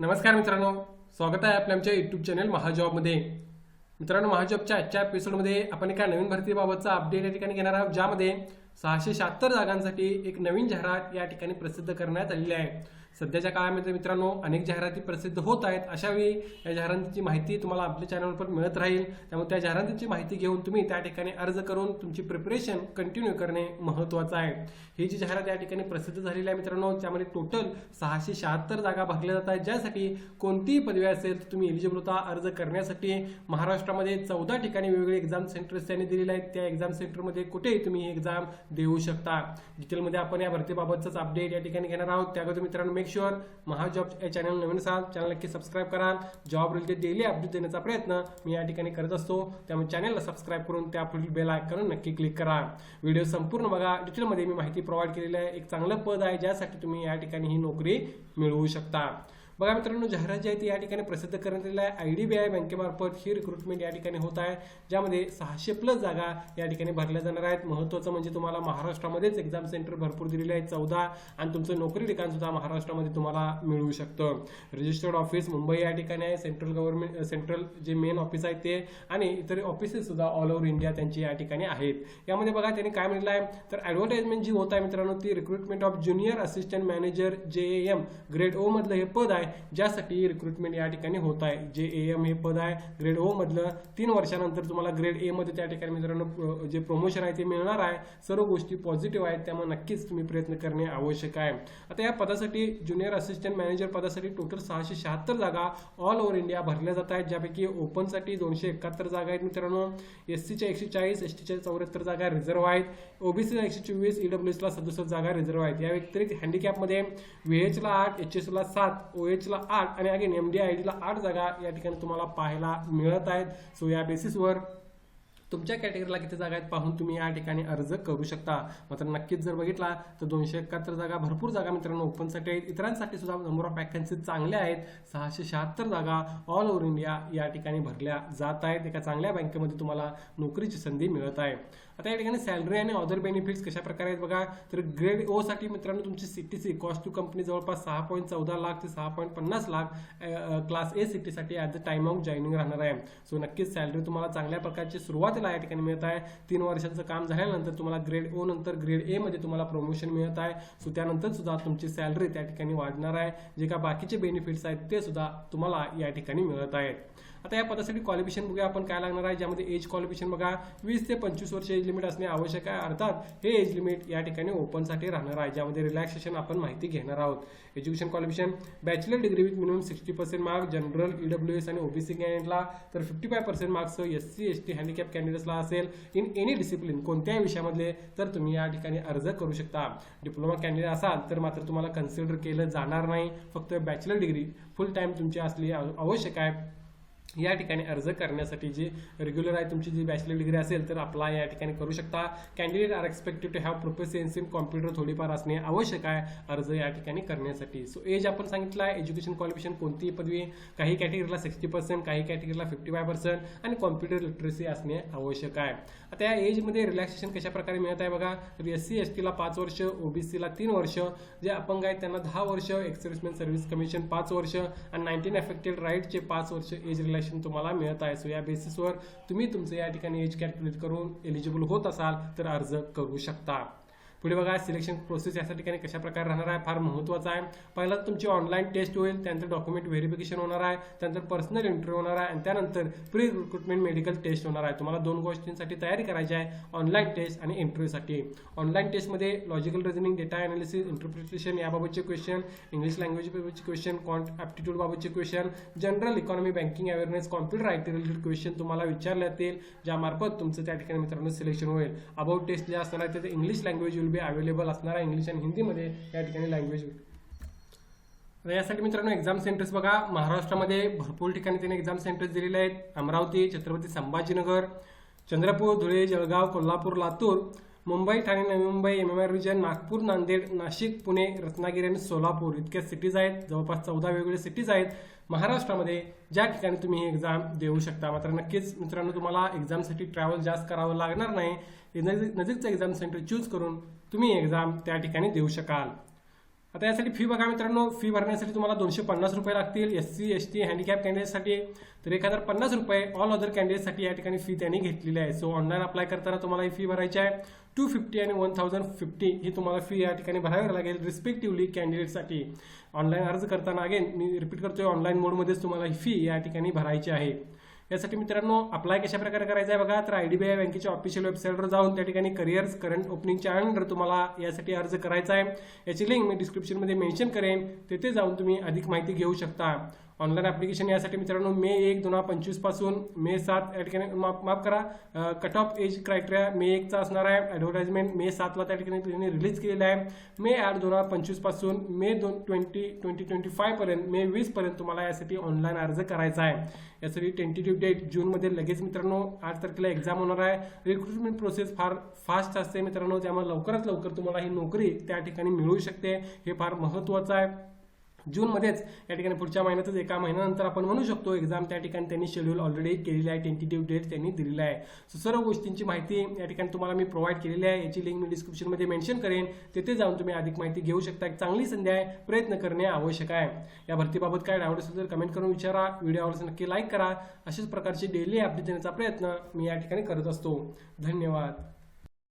नमस्कार मित्रांनो. स्वागत आहे आपल्या आमच्या यूट्यूब चॅनल महाजॉबमध्ये. मित्रांनो महाजॉबच्या आजच्या एपिसोडमध्ये आपण एका नवीन भरतीबाबतचा अपडेट या ठिकाणी घेणार आहोत ज्यामध्ये सहाशे शहात्तर जागांसाठी एक नवीन जाहिरात या ठिकाणी प्रसिद्ध करण्यात आलेली आहे. सध्याच्या काळामध्ये मित्रांनो अनेक जाहिराती प्रसिद्ध होत आहेत. अशावेळी या जाहिरातीची माहिती तुम्हाला आपल्या चॅनलवर पण मिळत राहील. त्यामुळे त्या जाहिरातीची माहिती घेऊन तुम्ही त्या ठिकाणी अर्ज करून तुमची प्रिपरेशन कंटिन्यू करणे महत्त्वाचं आहे. ही जी जाहिरात या ठिकाणी प्रसिद्ध झालेली आहे मित्रांनो त्यामध्ये टोटल सहाशे शहात्तर जागा भागल्या जात आहेत. ज्यासाठी कोणतीही पदवी असेल तर तुम्ही एलिजिबल होता अर्ज करण्यासाठी. महाराष्ट्रामध्ये चौदा ठिकाणी वेगवेगळे एक्झाम सेंटर्स त्यांनी दिलेले आहेत. त्या एक्झाम सेंटरमध्ये कुठेही तुम्ही एक्झाम देऊ शकता. डिटेलमध्ये आपण या भरतीबाबतचाच अपडेट या ठिकाणी घेणार आहोत. त्याबद्दल मित्रांनो मेक शुअर महाजॉब या चॅनल नवीन असाल चॅनल नक्की सबस्क्राईब करा जॉब रिलेटेड डेली अपडेट देण्याचा प्रयत्न मी या ठिकाणी करत असतो. त्यामुळे चॅनलला सबस्क्राईब करून त्या पुढील बेल आयकॉन नक्की क्लिक करा. व्हिडिओ संपूर्ण बघा. डिटेलमध्ये मी माहिती प्रोव्हाइड केलेली आहे. एक चांगलं पद आहे ज्यासाठी तुम्ही या ठिकाणी ही नोकरी मिळवू शकता. बघा मित्रांनो जाहिरात जी आहे ती या ठिकाणी प्रसिद्ध करण्यात आलेली आहे. आय डी बी आय बँकेमार्फत ही रिक्रुटमेंट या ठिकाणी होत आहे ज्यामध्ये सहाशे प्लस जागा या ठिकाणी भरल्या जाणार आहेत. महत्त्वाचं म्हणजे तुम्हाला महाराष्ट्रामध्येच एक्झाम सेंटर भरपूर दिलेले आहेत चौदा आणि तुमचं नोकरी ठिकाण सुद्धा महाराष्ट्रामध्ये तुम्हाला मिळू शकतं. रजिस्टर्ड ऑफिस मुंबई या ठिकाणी आहे सेंट्रल गव्हर्नमेंट सेंट्रल जे मेन ऑफिस आहे ते आणि इतर ऑफिसेस सुद्धा ऑल ओव्हर इंडिया त्यांची या ठिकाणी आहेत. यामध्ये बघा त्यांनी काय म्हटलं आहे? तर ॲडव्हर्टाइजमेंट जी होत आहे मित्रांनो ती recruitment of junior assistant manager J M grade O मधलं हे पद आहे. ज्यासाठी रिक्रुटमेंट या ठिकाणी होत आहे. जे ए एम हे पद आहे ग्रेड ओ मधलं तीन वर्षानंतर तुम्हाला ग्रेड ए मध्ये त्या ठिकाणी मित्रांनो जे प्रमोशन आहे ते मिळणार आहे. सर्व गोष्टी पॉझिटिव्ह आहेत त्यामुळे नक्कीच तुम्ही प्रयत्न करणे आवश्यक आहे. आता या पदासाठी ज्युनियर असिस्टंट मॅनेजर पदासाठी टोटल सहाशे शहात्तर जागा ऑल ओव्हर इंडिया भरल्या जात आहेत. ज्यापैकी ओपनसाठी दोनशे एकाहत्तर जागा आहेत मित्रांनो. एस सीच्या एकशे चाळीस एस टीच्या चौऱ्याहत्तर जागा रिझर्व्ह आहेत. ओबीसीला एकशे चोवीस ईडब्ल्यूएसला सदुसष्ट जागा रिझर्व्ह आहेत. या व्यतिरिक्त हँडिकॅपमध्ये व्हीएचला आठ एच एसला सात ओ एचला आठ आणि अगेन एम डी आय डीला आठ जागा या ठिकाणी तुम्हाला पाहायला मिळत आहेत. सो या बेसिसवर तुमच्या कॅटेगरीला किती जागा आहेत पाहून तुम्ही या ठिकाणी अर्ज करू शकता. मात्र नक्कीच जर बघितला तर दोनशे एकाहत्तर जागा भरपूर जागा मित्रांनो ओपनसाठी आहेत. इतरांसाठी सुद्धा नंबर ऑफ वॅकन्सी चांगल्या आहेत. सहाशे शहात्तर जागा ऑल ओव्हर इंडिया या ठिकाणी भरल्या जात आहेत. एका चांगल्या बँकेमध्ये तुम्हाला नोकरीची संधी मिळत आहे. आता या ठिकाणी सॅलरी आणि अदर बेनिफिट्स कशा प्रकारे आहेत बघा? तर ग्रेड ओ साठी मित्रांनो तुमची सीटीसी कॉस्ट टू कंपनी जवळपास सहा पॉईंट चौदा लाख ते सहा पॉईंट पन्नास lakh class A सीटीसाठी at the time of joining राहणार आहे. सो नक्कीच सॅलरी तुम्हाला चांगल्या प्रकारची सुरुवातीला या ठिकाणी मिळत आहे. तीन वर्षाचं काम झाल्यानंतर तुम्हाला ग्रेड ओ नंतर ग्रेड ए मध्ये तुम्हाला प्रमोशन मिळत आहे. सो त्यानंतर सुद्धा तुमची सॅलरी त्या ठिकाणी वाढणार आहे. जे का बाकीचे बेनिफिट्स आहेत ते सुद्धा तुम्हाला या ठिकाणी मिळत आहेत. आता या पदासाठी क्वालिफिकेशन बघूया आपण काय लागणार आहे. ज्यामध्ये एज क्वालिफिकेशन बघा वीस ते पंचवीस वर्ष एज लिमिट असणे आवश्यक आहे. अर्थात हे एज लिमिट या ठिकाणी ओपनसाठी राहणार आहे. ज्यामध्ये रिलॅक्सेशन आपण माहिती घेणार आहोत. Education qualification bachelor degree with minimum sixty percent mark general E W S आणि ओबीसी कॅन्डिडेटला तर fifty five percent marks S C S T handicap कॅन्डिडेट्सला असेल. इन एनी डिसिप्लिन कोणत्याही विषयामध्ये तर तुम्ही या ठिकाणी अर्ज करू शकता. डिप्लोमा कॅन्डिडेट असाल तर मात्र तुम्हाला कन्सिडर केलं जाणार नाही. फक्त बॅचलर डिग्री फुल टाइम तुमची असली आवश्यक आहे. या ठिकाणी अर्ज करण्यासाठी जी रेग्युलर आहे तुमची जी बॅचलर डिग्री असेल तर अप्लाय या ठिकाणी करू शकता. Candidate are expected to have proficiency in computer थोडीफार असणे आवश्यक आहे अर्ज या ठिकाणी करण्यासाठी. सो एज आपण सांगितलं आहे एज्युकेशन क्वालिफिकेशन कोणतीही पदवी काही कॅटेगरीला सिक्स्टी पर्सेंट काही कॅटेगरीला फिफ्टी फाय पर्सेंट आणि कॉम्प्युटर लिटरसी असणे आवश्यक आहे. आता या एजमध्ये रिलॅक्सेशन कशाप्रकारे मिळत आहे बघा? तर एस सी एस टीला पाच वर्ष ओबीसीला तीन वर्ष. जे अपंग आहेत त्यांना दहा वर्ष एक्सर्व्हिसमेन सर्व्हिस कमिशन पाच वर्ष आणि नाईन्टीन अफेक्टेड राईटचे पाच वर्ष एज रिलॅक्शन तुम्हाला मिळत आहे. सो या बेसिसवर तुम्ही तुमचं या ठिकाणी एज कॅल्क्युलेट करून एलिजिबल होत असाल तर अर्ज करू शकता. पुढे बघा सिलेक्शन प्रोसेस या ठिकाणी कशा प्रकारे राहणार आहे फार महत्त्वाचं आहे. पहिला तुमची ऑनलाईन टेस्ट होईल त्यानंतर डॉक्युमेंट व्हेरिफिकेशन होणार आहे त्यानंतर पर्सनल इंटरव्ह्यू होणार आहे आणि त्यानंतर प्री रिक्रुटमेंट मेडिकल टेस्ट होणार आहे. तुम्हाला दोन गोष्टींसाठी तयारी करायची आहे ऑनलाईन टेस्ट आणि इंटरव्ह्यूसाठी ऑनलाईन टेस्टमध्ये logical reasoning data analysis interpretation याबाबतचे क्वेश्चन इंग्लिश लँग्वेजबाबतचे question quant ॲप्टिट्यूडबाबतचे question general economy banking awareness computer IT related question तुम्हाला विचारले जातील ज्यामार्फत तुमचं त्या ठिकाणी मित्रांनो सिलेक्शन होईल. अबाउट टेस्ट जे असणार आहे ते English language will be available असणार आहे इंग्लिश आणि हिंदीमध्ये या ठिकाणी लँग्वेज यासाठी मित्रांनो एक्झाम सेंटर्स बघा. महाराष्ट्रामध्ये भरपूर ठिकाणी त्यांनी एक्झाम सेंटर्स दिलेले आहेत. Amravati Chhatrapati Sambhajinagar Chandrapur Dhule Jalgaon Kolhapur Latur Mumbai Thane Navi Mumbai M M R region Nagpur Nanded Nashik Pune Ratnagiri आणि सोलापूर इतक्या सिटीज आहेत. जवळपास चौदा वेगवेगळ्या सिटीज आहेत. महाराष्ट्रामध्ये ज्या ठिकाणी तुम्ही ही एक्झाम देऊ शकता. मात्र नक्कीच मित्रांनो तुम्हाला एक्झामसाठी ट्रॅव्हल जास्त करावं लागणार नाही. नजीकचं एक्झाम सेंटर चूज करून तुम्ही एक्झाम त्या ठिकाणी देऊ शकाल. आता यासाठी फी बघा मित्रांनो फी भरण्यासाठी तुम्हाला दोनशे पन्नास रुपये लागतील. S C S T handicap कॅन्डिडेटसाठी तर एक हजार पन्नास रुपये ऑल अदर कॅन्डिडेटसाठी या ठिकाणी फी त्यांनी घेतलेली आहे. सो ऑनलाईन अप्लाय करताना तुम्हाला ही फी भरायची आहे. टू फिफ्टी आणि वन थाउजंड फिफ्टी ही तुम्हाला फी या ठिकाणी भरावी लागेल रिस्पेक्टिव्हली कॅन्डिडेटसाठी ऑनलाईन अर्ज करताना अगेन मी रिपीट करतोय ऑनलाईन मोडमध्येच तुम्हाला ही फी या ठिकाणी भरायची आहे. यासाठी मित्रांनो अप्लाय कशा प्रकारे करायचं आहे बघा. तर आय डी बी आय बँकेच्या ऑफिशियल वेबसाईटवर जाऊन त्या ठिकाणी करिअर्स करंट ओपनिंगच्या अंडर तुम्हाला यासाठी अर्ज करायचा आहे याची लिंक मी डिस्क्रिप्शनमध्ये मेन्शन करेन. तेथे जाऊन तुम्ही अधिक माहिती घेऊ शकता. ऑनलाईन ॲप्लिकेशन यासाठी मित्रांनो मे एक दोन हजार पंचवीसपासून मे सात या ठिकाणी माफ माफ करा. Cut off age criteria May एकचा असणार आहे. ॲडव्हर्टाइजमेंट मे सातला त्या ठिकाणी त्यांनी रिलीज केलेला आहे. मे आठ दोन हजार पंचवीसपासून मे दोन ट्वेंटी ट्वेंटी ट्वेंटी फाय पर्यंत मे वीस पर्यंत तुम्हाला यासाठी ऑनलाईन अर्ज करायचा आहे. यासाठी टेंटेटिव्ह डेट जूनमध्ये लगेच मित्रांनो आठ तारखेला एक्झाम होणार आहे. रिक्रुटमेंट प्रोसेस फार फास्ट असते मित्रांनो त्यामुळे लवकरात लवकर तुम्हाला ही नोकरी त्या ठिकाणी मिळू शकते. हे फार महत्त्वाचं आहे. जूनमध्येच या ठिकाणी पुढच्या महिन्यातच एका महिन्यानंतर आपण म्हणू शकतो एक्झाम त्या ठिकाणी त्यांनी शेड्यूल ऑलरेडी केलेली आहे टेंटेटिव्ह डेट त्यांनी दिलेला आहे. सो सर्व गोष्टींची माहिती या ठिकाणी तुम्हाला मी प्रोव्हाइड केलेली आहे. याची लिंक मी डिस्क्रिप्शनमध्ये मेन्शन करेन. तेथे जाऊन तुम्ही अधिक माहिती घेऊ शकता. एक चांगली संधी आहे प्रयत्न करणे आवश्यक आहे. या भरतीबाबत काय डाऊट असेल तर कमेंट करून विचारा. व्हिडिओ आवडल्यास नक्की लाईक करा. अशाच प्रकारचे डेली अपडेट देण्याचा प्रयत्न मी या ठिकाणी करत असतो. धन्यवाद.